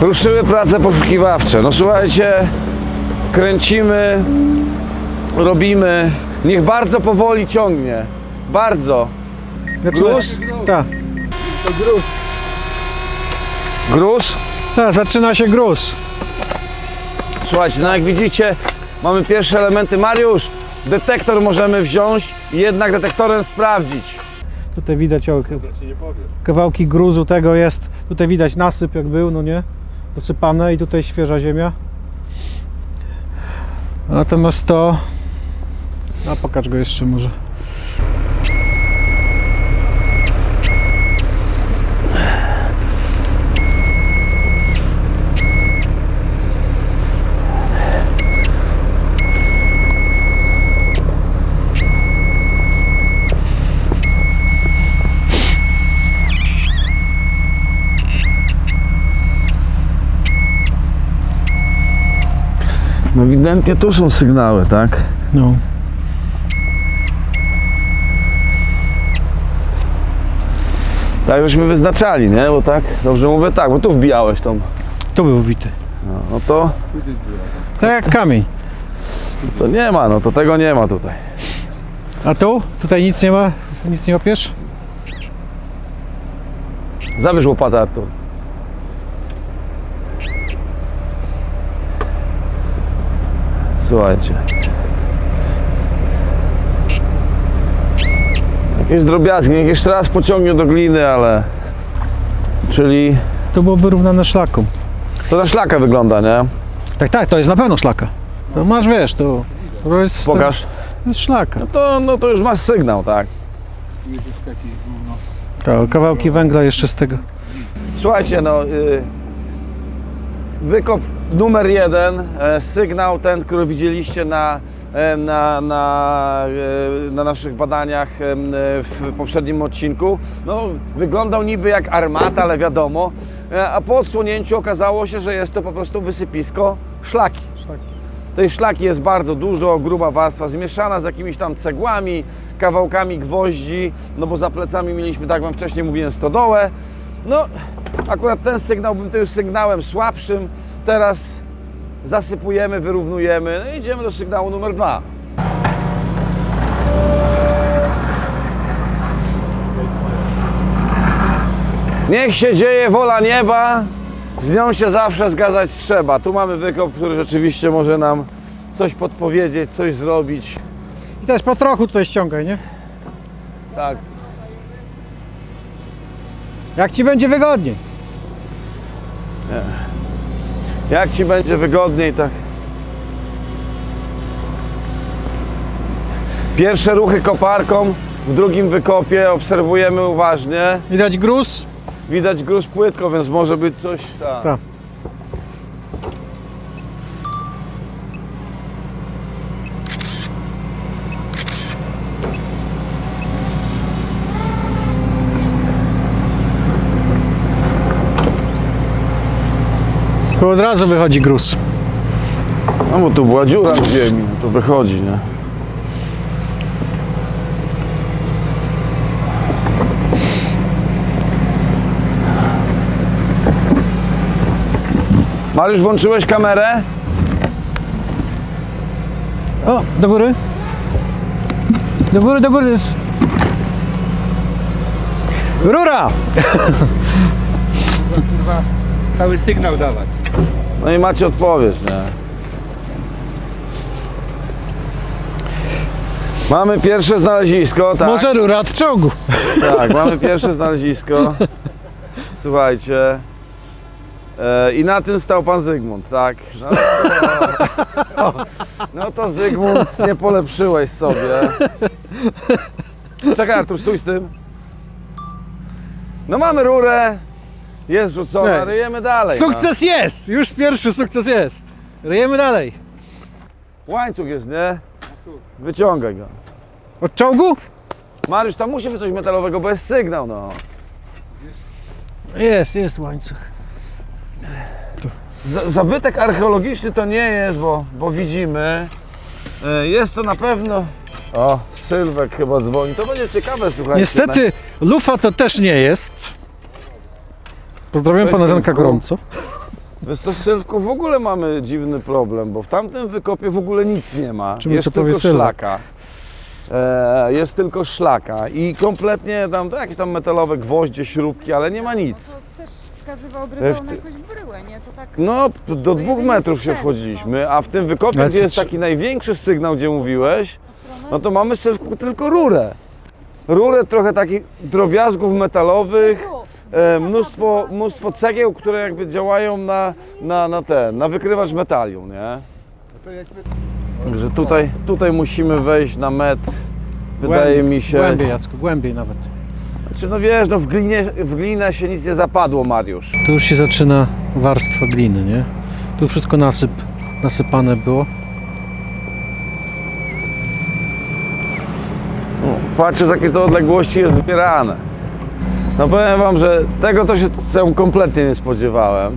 Ruszyły prace poszukiwawcze. No słuchajcie, kręcimy, robimy. Niech bardzo powoli ciągnie. Bardzo. Gruz? Tak. Gruz? Ta, zaczyna się gruz. Słuchajcie, no jak widzicie, mamy pierwsze elementy. Mariusz, detektor możemy wziąć i jednak detektorem sprawdzić. Tutaj widać o, kawałki gruzu tego jest. Tutaj widać nasyp jak był, no nie? Dosypane i tutaj świeża ziemia. Natomiast to... A pokaż go jeszcze może. No ewidentnie tu są sygnały, tak? No. Tak żeśmy wyznaczali, nie? Bo tak, dobrze mówię tak, bo tu wbijałeś tą. Tu był wbity. No, no to, Tak jak kamień. to nie ma, no to tego nie ma tutaj. A tu? Tutaj nic nie ma? Nic nie opiesz? Zabierz łopatę, Artur. Słuchajcie. Jakieś drobiazgi, jeszcze raz pociągnie do gliny, ale... Czyli To było wyrównane szlaką. to na szlaka wygląda, nie? Tak, tak, to jest na pewno szlaka. To masz, wiesz, to, to jest, Pokaż. To jest szlaka. No to, no to już masz sygnał, tak? To kawałki węgla jeszcze z tego. Słuchajcie, no... Y, wykop numer jeden, e, sygnał ten, który widzieliście na, e, na, na, e, na naszych badaniach w poprzednim odcinku. No, wyglądał niby jak armata, ale wiadomo. A po odsłonięciu okazało się, że jest to po prostu wysypisko szlaki. Tej szlaki jest bardzo dużo, gruba warstwa zmieszana z jakimiś tam cegłami, kawałkami gwoździ, no bo za plecami mieliśmy, tak jak wam wcześniej mówiłem, stodołę. No, akurat ten sygnał był tym sygnałem słabszym. Teraz zasypujemy, wyrównujemy, no i idziemy do sygnału numer dwa. Niech się dzieje wola nieba, z nią się zawsze zgadzać trzeba. Tu mamy wykop, który rzeczywiście może nam coś podpowiedzieć, coś zrobić. I też po trochu tutaj ściągaj, nie? Tak. Jak ci będzie wygodniej. Jak Ci będzie wygodniej, tak. Pierwsze ruchy koparką, w drugim wykopie obserwujemy uważnie. Widać gruz? Widać gruz płytko, więc może być coś. Tak. Tak. Tu od razu wychodzi gruz. No bo tu była dziura w ziemi, no to wychodzi, nie? Mariusz, włączyłeś kamerę? O, do góry. Do góry, do góry. Rura! cały sygnał dawać. No i macie odpowiedź, nie? Mamy pierwsze znalezisko, tak? Może rura od czołgu. Tak, mamy pierwsze znalezisko. Słuchajcie. E, I na tym stał pan Zygmunt, tak? No, to, no to Zygmunt, nie polepszyłeś sobie. Czekaj Artur, stój z tym. No mamy rurę, jest rzucona, Tak. ryjemy dalej. no. Sukces jest! Już pierwszy sukces jest. Ryjemy dalej. Łańcuch jest, nie? Wyciągaj go. Od czołgu? Mariusz, tam musi być coś metalowego, bo jest sygnał, no. Jest, jest łańcuch. Z- Zabytek archeologiczny to nie jest, bo, bo widzimy. E, Jest to na pewno. O, Sylwek chyba dzwoni. To będzie ciekawe, słuchajcie. Niestety lufa to też nie jest. Pozdrawiam Cześć, pana Zenka gorąco. Wiesz co, Sylwku, w ogóle mamy dziwny problem, bo w tamtym wykopie w ogóle nic nie ma. Jest co powie tylko Sylwek? szlaka. E, jest tylko szlaka i kompletnie tam to jakieś tam metalowe gwoździe, śrubki, ale nie ma nic. To też wskazywałoby w na ty- jakąś bryłę, nie? To tak No, do dwóch metrów się wchodziliśmy, a w tym wykopie, Ale gdzie jest czy- taki największy sygnał, gdzie mówiłeś, no to mamy Sylwku tylko rurę. Rurę trochę takich drobiazgów metalowych, mnóstwo, mnóstwo cegieł, które jakby działają na, na, na ten, na wykrywacz metalium, nie? Także tutaj, tutaj musimy wejść na metr, wydaje mi się. Głębiej, Jacku, głębiej nawet. Znaczy, no wiesz, no w, glinie, w glinę się nic nie zapadło, Mariusz. Tu już się zaczyna warstwa gliny, nie? Tu wszystko nasyp, nasypane było. Patrzcie, z jakiej to odległości jest zbierane. No powiem wam, że tego to się kompletnie nie spodziewałem.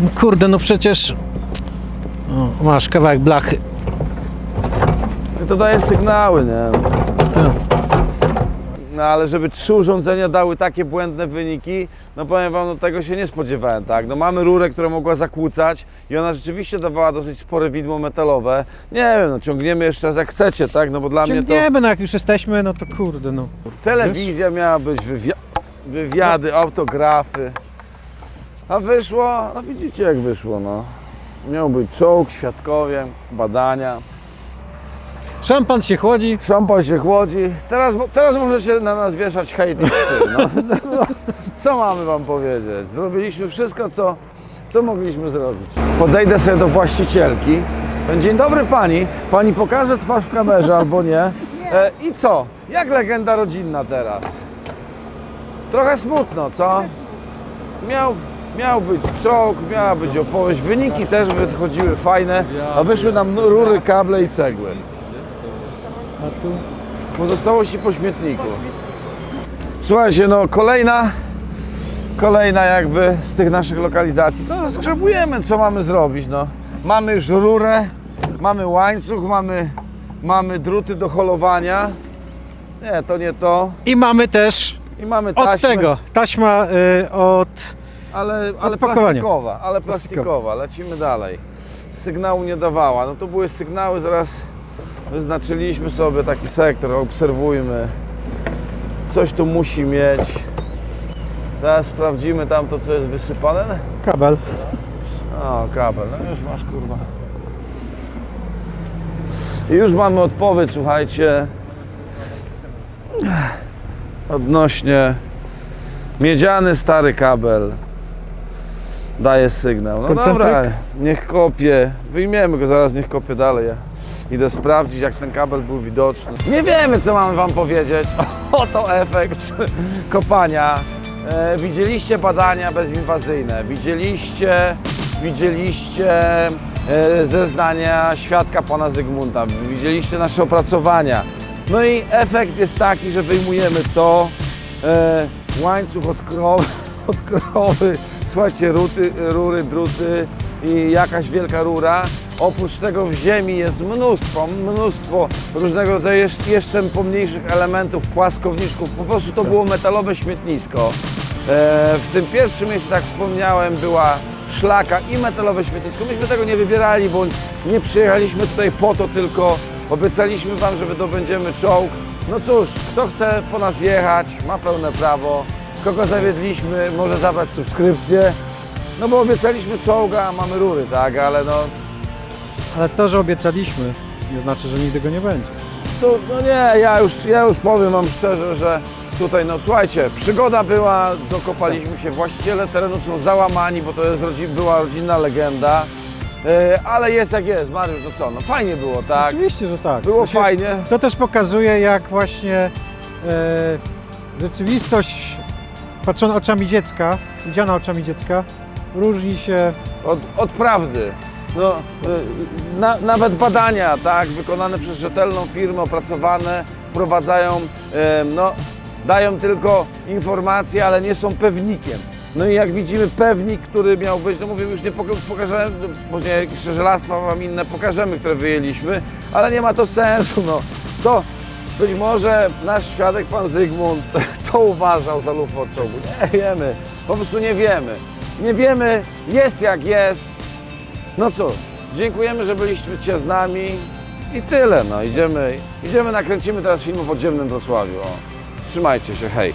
No Kurde, no przecież... O, masz kawałek blachy. To daje sygnały, nie? No ale żeby trzy urządzenia dały takie błędne wyniki, no powiem wam, no tego się nie spodziewałem, tak? No mamy rurę, która mogła zakłócać i ona rzeczywiście dawała dosyć spore widmo metalowe. Nie wiem, no ciągniemy jeszcze raz jak chcecie, tak? No bo dla mnie to ciągniemy, no jak już jesteśmy, no to kurde, no. telewizja miała być, wywia wywiady, autografy. A wyszło, no widzicie jak wyszło, no. Miał być czołg, świadkowie, badania. Szampan się chłodzi. Szampan się chłodzi. Teraz, teraz możecie na nas wieszać hejt i psy. No, no, co mamy wam powiedzieć? Zrobiliśmy wszystko, co, co mogliśmy zrobić. Podejdę sobie do właścicielki. Dzień dobry pani. Pani pokaże twarz w kamerze albo nie. E, I co? Jak legenda rodzinna teraz? Trochę smutno, co? Miał, miał być czołg, miała być opowieść. Wyniki też wychodziły fajne, a wyszły nam rury, kable i cegły. A tu? Pozostałości po śmietniku. Słuchajcie, no kolejna, kolejna jakby z tych naszych lokalizacji. No skrzepujemy, co mamy zrobić, no. Mamy już rurę, mamy łańcuch, mamy, mamy druty do holowania. Nie, to nie to. I mamy też I mamy taśmę, od tego, taśma y, od... ale, ale plastikowa, ale plastikowa. Lecimy dalej. Sygnału nie dawała. No to były sygnały, zaraz wyznaczyliśmy sobie taki sektor, obserwujmy. Coś tu musi mieć. Teraz sprawdzimy tam to, co jest wysypane. kabel. O, kabel, no już masz kurwa. I już mamy odpowiedź, słuchajcie. Odnośnie miedziany stary kabel daje sygnał. No Koncentryk? dobra, niech kopie. Wyjmiemy go zaraz, niech kopie dalej. Idę sprawdzić, jak ten kabel był widoczny. Nie wiemy, co mamy wam powiedzieć. Oto efekt kopania. E, widzieliście badania bezinwazyjne, widzieliście, widzieliście e, zeznania świadka pana Zygmunta, widzieliście nasze opracowania. No i efekt jest taki, że wyjmujemy to, e, łańcuch od krowy, od krowy, słuchajcie, ruty, rury, druty i jakaś wielka rura. Oprócz tego w ziemi jest mnóstwo, mnóstwo różnego rodzaju jeszcze, pomniejszych elementów, płaskowniczków. Po prostu to było metalowe śmietnisko. E, w tym pierwszym miejscu, tak wspomniałem, była szlaka i metalowe śmietnisko. Myśmy tego nie wybierali, bo nie przyjechaliśmy tutaj po to, tylko obiecaliśmy Wam, że wydobędziemy czołg. No cóż, kto chce po nas jechać, ma pełne prawo. Kogo zawiedliśmy, może zabrać subskrypcję. No bo obiecaliśmy czołga, a mamy rury, tak? Ale no, Ale to, że obiecaliśmy, nie znaczy, że nigdy go nie będzie. no nie, ja już, ja już powiem Wam szczerze, że tutaj, no słuchajcie, przygoda była, dokopaliśmy się, właściciele terenu są załamani, bo to jest rodzi, była rodzinna legenda. E, ale jest jak jest, Mariusz, no co, no fajnie było, tak? Oczywiście, że tak. Było To się- fajnie. To też pokazuje, jak właśnie e, rzeczywistość patrzona oczami dziecka, widziana oczami dziecka, różni się Od, od prawdy. No, y, na, nawet badania, tak, wykonane przez rzetelną firmę, opracowane, wprowadzają, no, dają tylko informacje, ale nie są pewnikiem. No i jak widzimy pewnik, który miał być, no mówię, już nie poka- pokażemy, później jakieś żelastwa wam inne pokażemy, które wyjęliśmy, ale nie ma to sensu, no. To być może nasz świadek, pan Zygmunt, to uważał za lufę. Nie wiemy, po prostu nie wiemy. nie wiemy, jest jak jest. No cóż, dziękujemy, że byliście z nami i tyle, no idziemy, idziemy nakręcimy teraz film o podziemnym Wrocławiu. O. Trzymajcie się, hej.